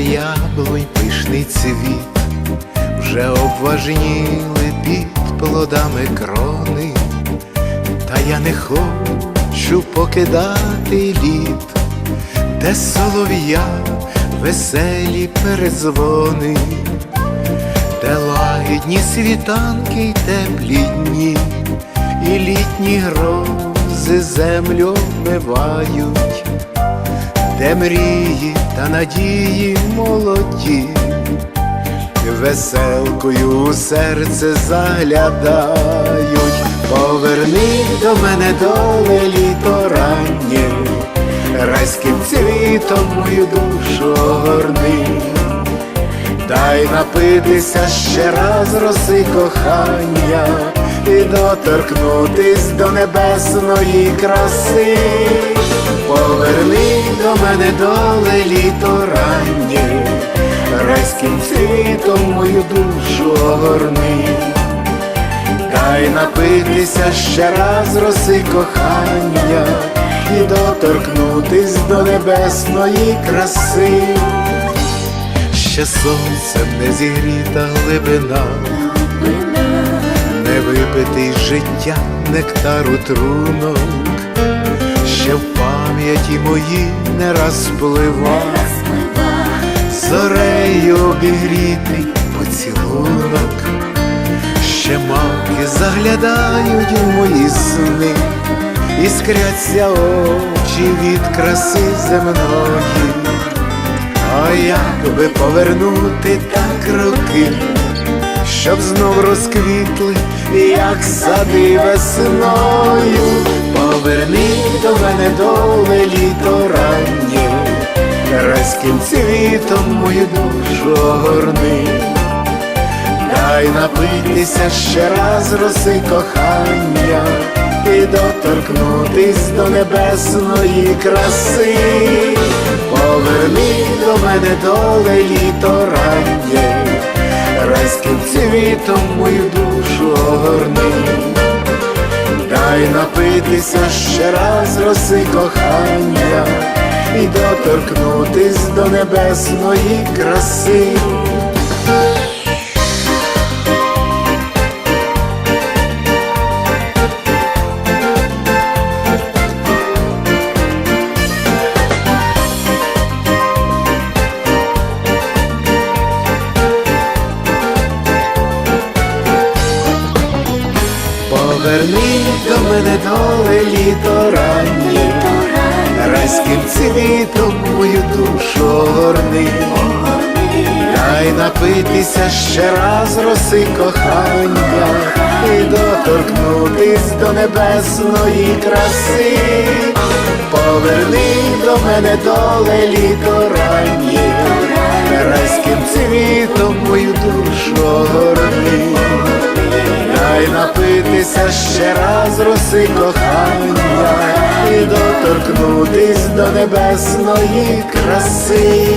яблунь пишний цвіт, вже обважніли під плодами крони, та я не хочу покидати літ, де солов'я веселі перезвони, де лагідні світанки й теплі дні, і літні грози землю вмивають, де мрії та надії молоді, веселкою у серце заглядають, поверни до мене доле літо раннє, райським цвітом мою душу огорни. Дай напитися ще раз роси кохання і доторкнутись до небесної краси, поверни до мене доле літо раннє, райським цвітом мою душу огорни, дай напитися ще раз роси кохання і доторкнутись до небесної краси ще сонцем не зігріта глибина, не випитий життя нектару трунок, ще в пам'яті мої не розпливав, зорею обігрітий поцілунок, ще мавки заглядають у мої сни, іскряться очі від краси земної. А як би повернути так роки, щоб знов розквітли, як сади весною, поверни до мене доле літо раннє, райським цвітом мою душу огорни, дай напитися ще раз роси кохання і доторкнутись до небесної краси. Поверни до мене доле літо раннє, райським цвітом мою душу огорни, дай напитися ще раз роси кохання і доторкнутись до небесної краси. Поверни до мене доле літо раннє, райським цвітом мою душу огорни, дай напитися ще раз роси кохання і доторкнутись до небесної краси, поверни до мене доле літо раннє, райським цвітом раз роси кохання і доторкнутись до небесної краси.